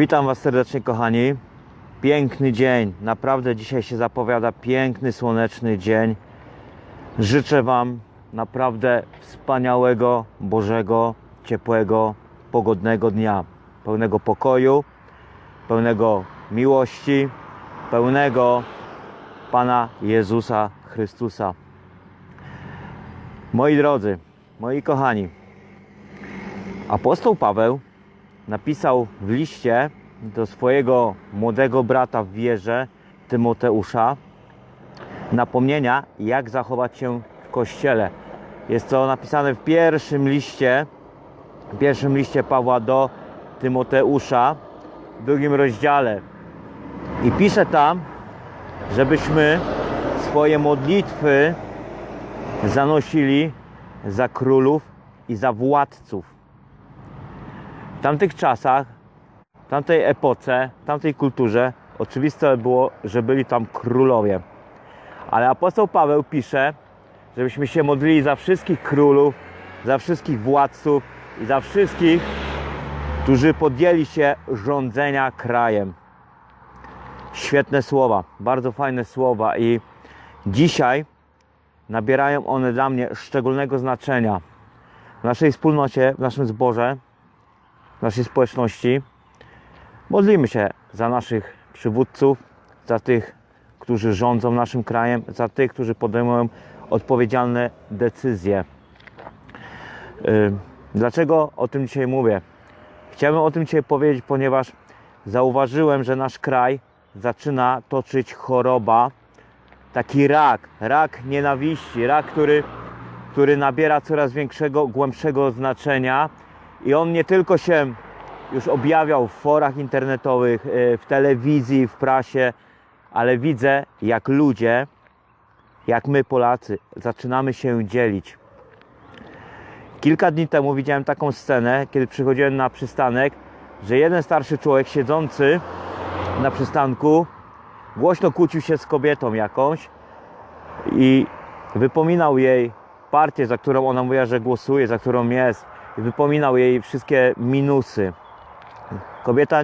Witam Was serdecznie, kochani. Piękny dzień, naprawdę dzisiaj się zapowiada piękny, słoneczny dzień. Życzę Wam naprawdę wspaniałego, Bożego, ciepłego, pogodnego dnia, pełnego pokoju, pełnego miłości, pełnego Pana Jezusa Chrystusa. Moi drodzy, moi kochani, apostoł Paweł napisał w liście do swojego młodego brata w wierze, Tymoteusza, napomnienia, jak zachować się w kościele. Jest to napisane w pierwszym liście, w pierwszym liście Pawła do Tymoteusza, w drugim rozdziale. I pisze tam, żebyśmy swoje modlitwy zanosili za królów i za władców. W tamtych czasach, w tamtej epoce, w tamtej kulturze oczywiste było, że byli tam królowie. Ale apostoł Paweł pisze, żebyśmy się modlili za wszystkich królów, za wszystkich władców i za wszystkich, którzy podjęli się rządzenia krajem. Świetne słowa, bardzo fajne słowa i dzisiaj nabierają one dla mnie szczególnego znaczenia w naszej wspólnocie, w naszym zborze, naszej społeczności. Modlimy się za naszych przywódców, za tych, którzy rządzą naszym krajem, za tych, którzy podejmują odpowiedzialne decyzje. Yy, Dlaczego o tym dzisiaj mówię? Chciałbym o tym dzisiaj powiedzieć, ponieważ zauważyłem, że nasz kraj zaczyna toczyć choroba, taki rak, rak nienawiści, rak, który, który nabiera coraz większego, głębszego znaczenia i on nie tylko się już objawiał w forach internetowych, e, w telewizji, w prasie, ale widzę, jak ludzie, jak my Polacy, zaczynamy się dzielić. Kilka dni temu widziałem taką scenę, kiedy przychodziłem na przystanek, że jeden starszy człowiek siedzący na przystanku głośno kłócił się z kobietą jakąś i wypominał jej partię, za którą ona mówiła, że głosuje, za którą jest. Wypominał jej wszystkie minusy. Kobieta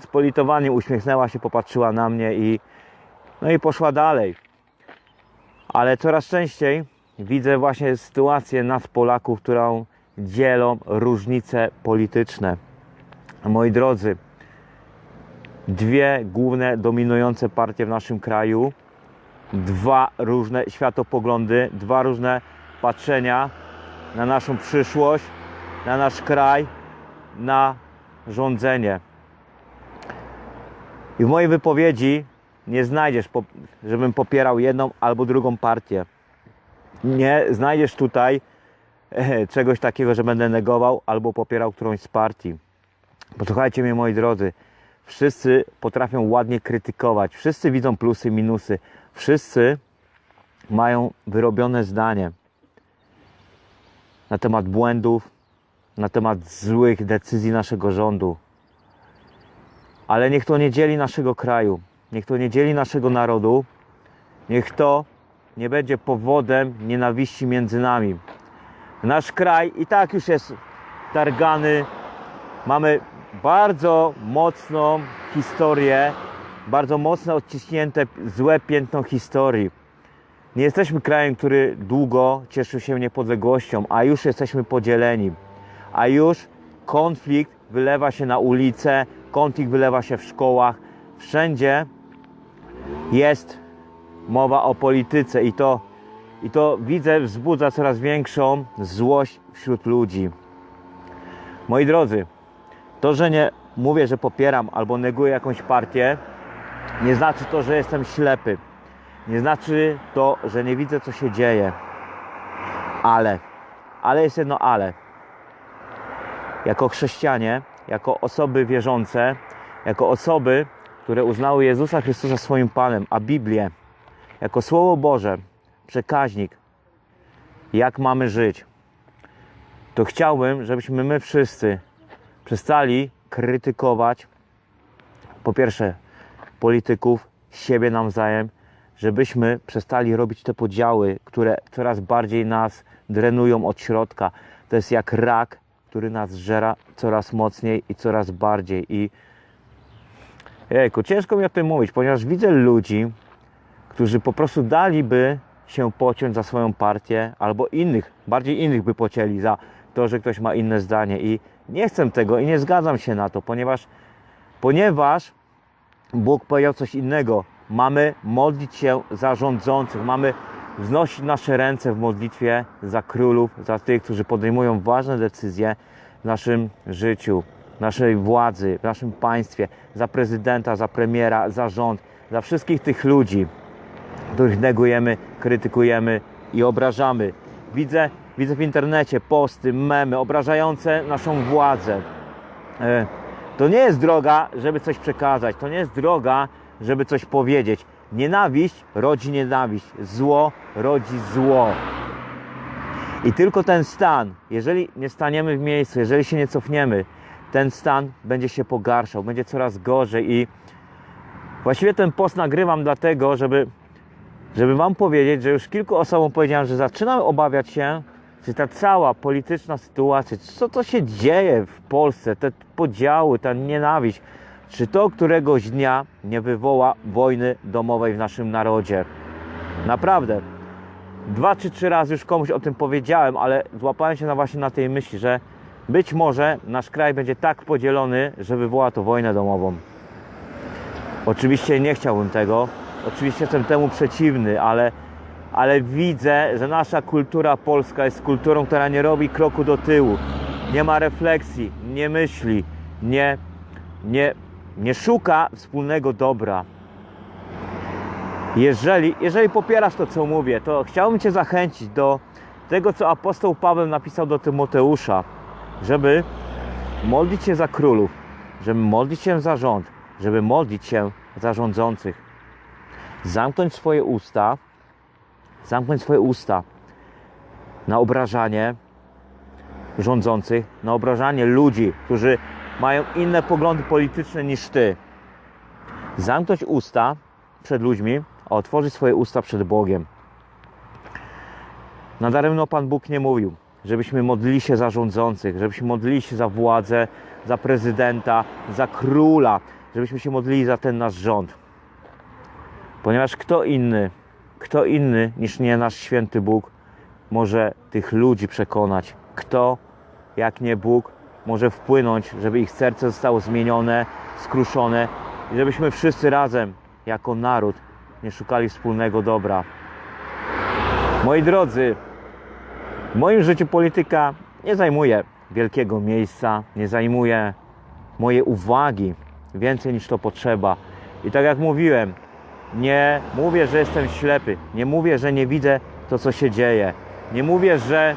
z politowaniem uśmiechnęła się, popatrzyła na mnie i no i poszła dalej. Ale coraz częściej widzę właśnie sytuację nas Polaków, którą dzielą różnice polityczne. Moi drodzy, dwie główne dominujące partie w naszym kraju, dwa różne światopoglądy, dwa różne patrzenia na naszą przyszłość, na nasz kraj, na rządzenie. I w mojej wypowiedzi nie znajdziesz, żebym popierał jedną albo drugą partię. Nie znajdziesz tutaj e, czegoś takiego, że będę negował albo popierał którąś z partii. Posłuchajcie mnie, moi drodzy. Wszyscy potrafią ładnie krytykować, wszyscy widzą plusy, minusy, wszyscy mają wyrobione zdanie na temat błędów, na temat złych decyzji naszego rządu. Ale niech to nie dzieli naszego kraju, niech to nie dzieli naszego narodu, niech to nie będzie powodem nienawiści między nami. Nasz kraj i tak już jest targany. Mamy bardzo mocną historię, bardzo mocno odciśnięte złe piętno historii. Nie jesteśmy krajem, który długo cieszył się niepodległością, a już jesteśmy podzieleni. A już konflikt wylewa się na ulice, konflikt wylewa się w szkołach. Wszędzie jest mowa o polityce i to, i to widzę wzbudza coraz większą złość wśród ludzi. Moi drodzy, to, że nie mówię, że popieram albo neguję jakąś partię, nie znaczy to, że jestem ślepy. Nie znaczy to, że nie widzę, co się dzieje. Ale, ale jest jedno ale. Jako chrześcijanie, jako osoby wierzące, jako osoby, które uznały Jezusa Chrystusa swoim Panem, a Biblię jako Słowo Boże, przekaźnik, jak mamy żyć, to chciałbym, żebyśmy my wszyscy przestali krytykować po pierwsze polityków, siebie nawzajem, żebyśmy przestali robić te podziały, które coraz bardziej nas drenują od środka. To jest jak rak, który nas żera coraz mocniej i coraz bardziej. I Jejku, ciężko mi o tym mówić, ponieważ widzę ludzi, którzy po prostu daliby się pociąć za swoją partię, albo innych, bardziej innych by pocięli za to, że ktoś ma inne zdanie. I nie chcę tego i nie zgadzam się na to, ponieważ, ponieważ Bóg powiedział coś innego. Mamy modlić się za rządzących, mamy wznosić nasze ręce w modlitwie za królów, za tych, którzy podejmują ważne decyzje w naszym życiu, naszej władzy, w naszym państwie, za prezydenta, za premiera, za rząd, za wszystkich tych ludzi, których negujemy, krytykujemy i obrażamy. Widzę, widzę w internecie posty, memy obrażające naszą władzę. E, To nie jest droga, żeby coś przekazać, to nie jest droga, żeby coś powiedzieć. Nienawiść rodzi nienawiść, zło rodzi zło. I tylko ten stan, jeżeli nie staniemy w miejscu, jeżeli się nie cofniemy, ten stan będzie się pogarszał, będzie coraz gorzej i właściwie ten post nagrywam dlatego, żeby, żeby Wam powiedzieć, że już kilku osobom powiedziałem, że zaczynam obawiać się, czy ta cała polityczna sytuacja, co to się dzieje w Polsce, te podziały, ta nienawiść, czy to któregoś dnia nie wywoła wojny domowej w naszym narodzie. Naprawdę. Dwa czy trzy razy już komuś o tym powiedziałem, ale złapałem się na właśnie na tej myśli, że być może nasz kraj będzie tak podzielony, że wywoła to wojnę domową. Oczywiście nie chciałbym tego. Oczywiście jestem temu przeciwny, ale, ale widzę, że nasza kultura polska jest kulturą, która nie robi kroku do tyłu. Nie ma refleksji, nie myśli, nie, nie, nie szuka wspólnego dobra. Jeżeli, jeżeli popierasz to, co mówię, to chciałbym Cię zachęcić do tego, co apostoł Paweł napisał do Tymoteusza, żeby modlić się za królów, żeby modlić się za rząd, żeby modlić się za rządzących. Zamknąć swoje usta, zamknąć swoje usta na obrażanie rządzących, na obrażanie ludzi, którzy mają inne poglądy polityczne niż ty. Zamknąć usta przed ludźmi, a otworzyć swoje usta przed Bogiem. Nadaremno Pan Bóg nie mówił, żebyśmy modlili się za rządzących, żebyśmy modlili się za władzę, za prezydenta, za króla, żebyśmy się modlili za ten nasz rząd. Ponieważ kto inny, kto inny niż nie nasz święty Bóg może tych ludzi przekonać? Kto, jak nie Bóg, może wpłynąć, żeby ich serce zostało zmienione, skruszone i żebyśmy wszyscy razem, jako naród, nie szukali wspólnego dobra. Moi drodzy, w moim życiu polityka nie zajmuje wielkiego miejsca, nie zajmuje mojej uwagi więcej niż to potrzeba. I tak jak mówiłem, nie mówię, że jestem ślepy, nie mówię, że nie widzę to, co się dzieje, nie mówię, że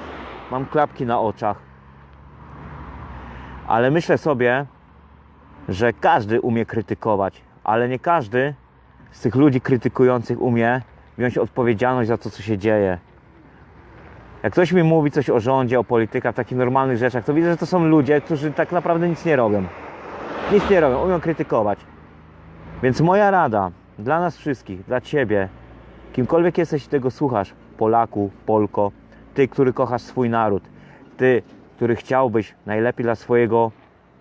mam klapki na oczach, ale myślę sobie, że każdy umie krytykować, ale nie każdy z tych ludzi krytykujących umie wziąć odpowiedzialność za to, co się dzieje. Jak ktoś mi mówi coś o rządzie, o politykach, takich normalnych rzeczach, to widzę, że to są ludzie, którzy tak naprawdę nic nie robią. Nic nie robią, umią krytykować. Więc moja rada dla nas wszystkich, dla Ciebie, kimkolwiek jesteś i tego słuchasz, Polaku, Polko, Ty, który kochasz swój naród, Ty, który chciałbyś najlepiej dla swojego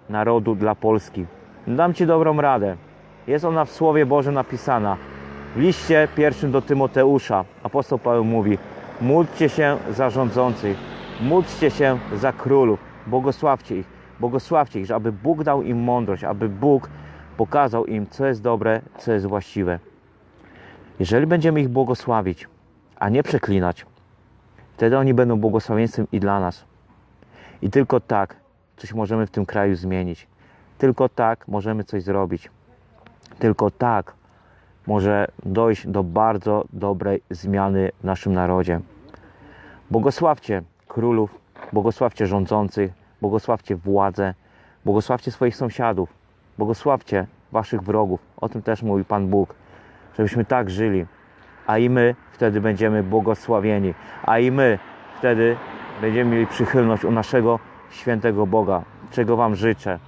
narodu, dla Polski. Dam Ci dobrą radę. Jest ona w Słowie Bożym napisana. W liście pierwszym do Tymoteusza apostoł Paweł mówi módlcie się za rządzących, módlcie się za królów, błogosławcie ich, błogosławcie ich, aby Bóg dał im mądrość, aby Bóg pokazał im, co jest dobre, co jest właściwe. Jeżeli będziemy ich błogosławić, a nie przeklinać, wtedy oni będą błogosławieństwem i dla nas. I tylko tak coś możemy w tym kraju zmienić. Tylko tak możemy coś zrobić. Tylko tak może dojść do bardzo dobrej zmiany w naszym narodzie. Błogosławcie królów, błogosławcie rządzących, błogosławcie władzę, błogosławcie swoich sąsiadów, błogosławcie waszych wrogów. O tym też mówi Pan Bóg, żebyśmy tak żyli, a i my wtedy będziemy błogosławieni, a i my wtedy będziemy mieli przychylność u naszego świętego Boga, czego Wam życzę.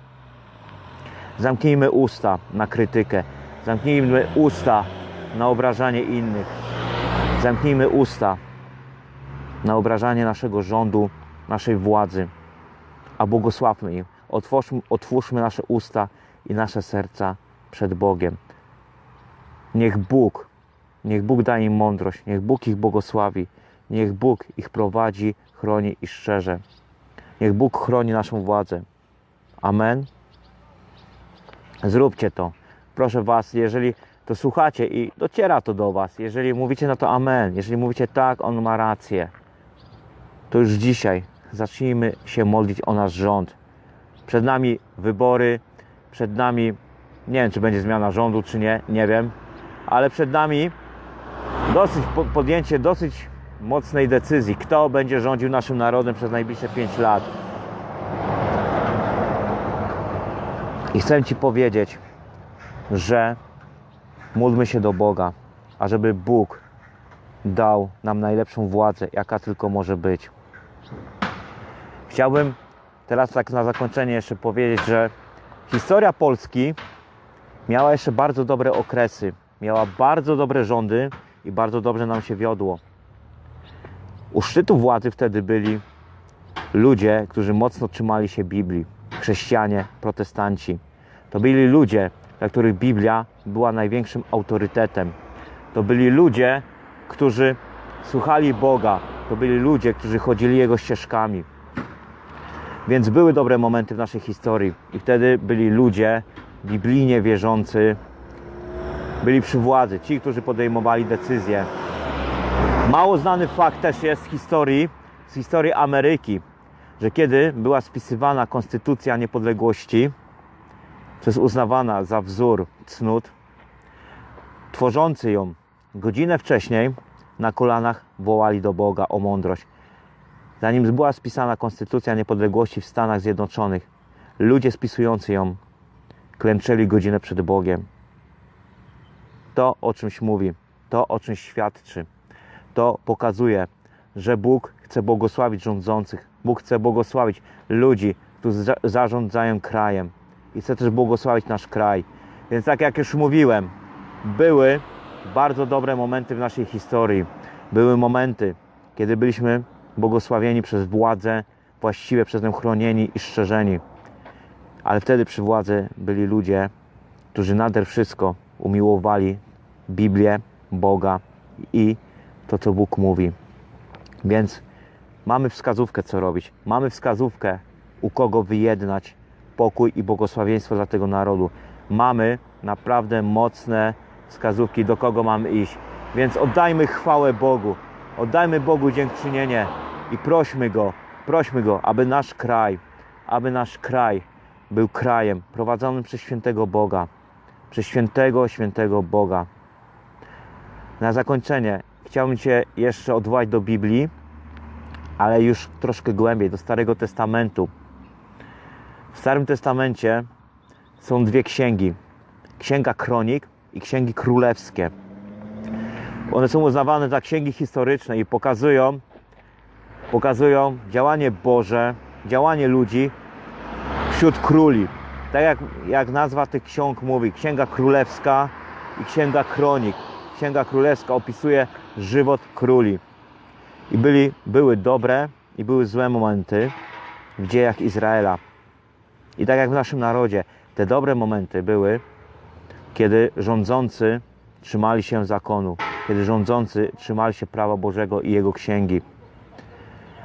Zamknijmy usta na krytykę, zamknijmy usta na obrażanie innych, zamknijmy usta na obrażanie naszego rządu, naszej władzy, a błogosławmy im. Otwórzmy, otwórzmy nasze usta i nasze serca przed Bogiem. Niech Bóg, niech Bóg da im mądrość, niech Bóg ich błogosławi, niech Bóg ich prowadzi, chroni i szczerze. Niech Bóg chroni naszą władzę. Amen. Zróbcie to. Proszę Was, jeżeli to słuchacie i dociera to do Was, jeżeli mówicie na to Amen, jeżeli mówicie tak, On ma rację, to już dzisiaj zacznijmy się modlić o nasz rząd. Przed nami wybory, przed nami, nie wiem czy będzie zmiana rządu, czy nie, nie wiem, ale przed nami dosyć po- podjęcie dosyć mocnej decyzji, kto będzie rządził naszym narodem przez najbliższe 5 lat. I chcę Ci powiedzieć, że módlmy się do Boga, ażeby Bóg dał nam najlepszą władzę, jaka tylko może być. Chciałbym teraz tak na zakończenie jeszcze powiedzieć, że historia Polski miała jeszcze bardzo dobre okresy, miała bardzo dobre rządy i bardzo dobrze nam się wiodło. U szczytu władzy wtedy byli ludzie, którzy mocno trzymali się Biblii, chrześcijanie, protestanci. To byli ludzie, dla których Biblia była największym autorytetem. To byli ludzie, którzy słuchali Boga. To byli ludzie, którzy chodzili Jego ścieżkami. Więc były dobre momenty w naszej historii. I wtedy byli ludzie biblijnie wierzący, byli przy władzy, ci, którzy podejmowali decyzje. Mało znany fakt też jest z historii, z historii Ameryki, że kiedy była spisywana Konstytucja Niepodległości, jest uznawana za wzór cnót, tworzący ją godzinę wcześniej na kolanach wołali do Boga o mądrość. Zanim była spisana Konstytucja Niepodległości w Stanach Zjednoczonych, ludzie spisujący ją klęczeli godzinę przed Bogiem. To o czymś mówi, to o czymś świadczy. To pokazuje, że Bóg chce błogosławić rządzących. Bóg chce błogosławić ludzi, którzy za- zarządzają krajem. I chce też błogosławić nasz kraj. Więc tak jak już mówiłem, były bardzo dobre momenty w naszej historii. Były momenty, kiedy byliśmy błogosławieni przez władzę, właściwie przez nią chronieni i szczerzeni. Ale wtedy przy władzy byli ludzie, którzy nader wszystko umiłowali Biblię, Boga i to, co Bóg mówi. Więc mamy wskazówkę, co robić. Mamy wskazówkę, u kogo wyjednać pokój i błogosławieństwo dla tego narodu. Mamy naprawdę mocne wskazówki, do kogo mamy iść. Więc oddajmy chwałę Bogu. Oddajmy Bogu dziękczynienie i prośmy Go, prośmy Go, aby nasz kraj, aby nasz kraj był krajem prowadzonym przez świętego Boga. Przez świętego, świętego Boga. Na zakończenie chciałbym Cię jeszcze odwołać do Biblii, ale już troszkę głębiej, do Starego Testamentu. W Starym Testamencie są dwie księgi. Księga Kronik i Księgi Królewskie. One są uznawane za księgi historyczne i pokazują, pokazują działanie Boże, działanie ludzi wśród króli. Tak jak, jak nazwa tych ksiąg mówi, Księga Królewska i Księga Kronik. Księga Królewska opisuje żywot króli. I byli, były dobre i były złe momenty w dziejach Izraela. I tak jak w naszym narodzie, te dobre momenty były, kiedy rządzący trzymali się zakonu, kiedy rządzący trzymali się prawa Bożego i Jego księgi.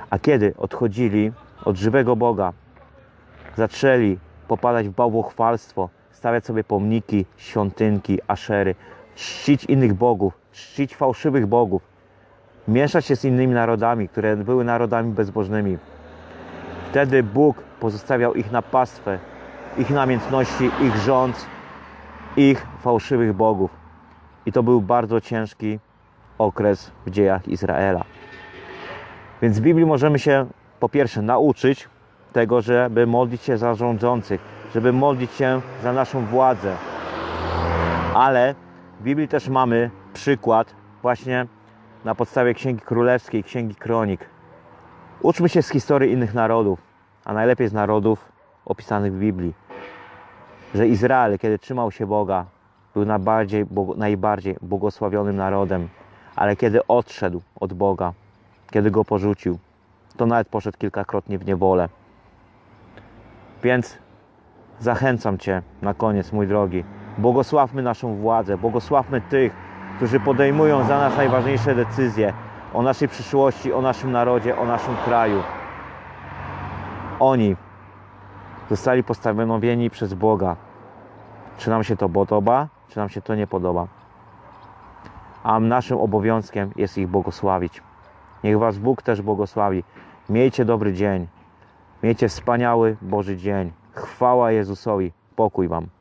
A kiedy odchodzili od żywego Boga, zaczęli popadać w bałwochwalstwo, stawiać sobie pomniki, świątynki, aszery, czcić innych bogów, czcić fałszywych bogów, mieszać się z innymi narodami, które były narodami bezbożnymi. Wtedy Bóg pozostawiał ich na pastwę, ich namiętności, ich rząd, ich fałszywych bogów. I to był bardzo ciężki okres w dziejach Izraela. Więc w Biblii możemy się po pierwsze nauczyć tego, żeby modlić się za rządzących, żeby modlić się za naszą władzę. Ale w Biblii też mamy przykład właśnie na podstawie Księgi Królewskiej, Księgi Kronik. Uczmy się z historii innych narodów, a najlepiej z narodów opisanych w Biblii. Że Izrael, kiedy trzymał się Boga, był najbardziej, najbardziej błogosławionym narodem, ale kiedy odszedł od Boga, kiedy go porzucił, to nawet poszedł kilkakrotnie w niewolę. Więc zachęcam Cię na koniec, mój drogi, Błogosławmy naszą władzę, błogosławmy tych, którzy podejmują za nas najważniejsze decyzje o naszej przyszłości, o naszym narodzie, o naszym kraju. Oni zostali postawieni przez Boga. Czy nam się to podoba, czy nam się to nie podoba. A naszym obowiązkiem jest ich błogosławić. Niech Was Bóg też błogosławi. Miejcie dobry dzień. Miejcie wspaniały Boży dzień. Chwała Jezusowi. Pokój Wam.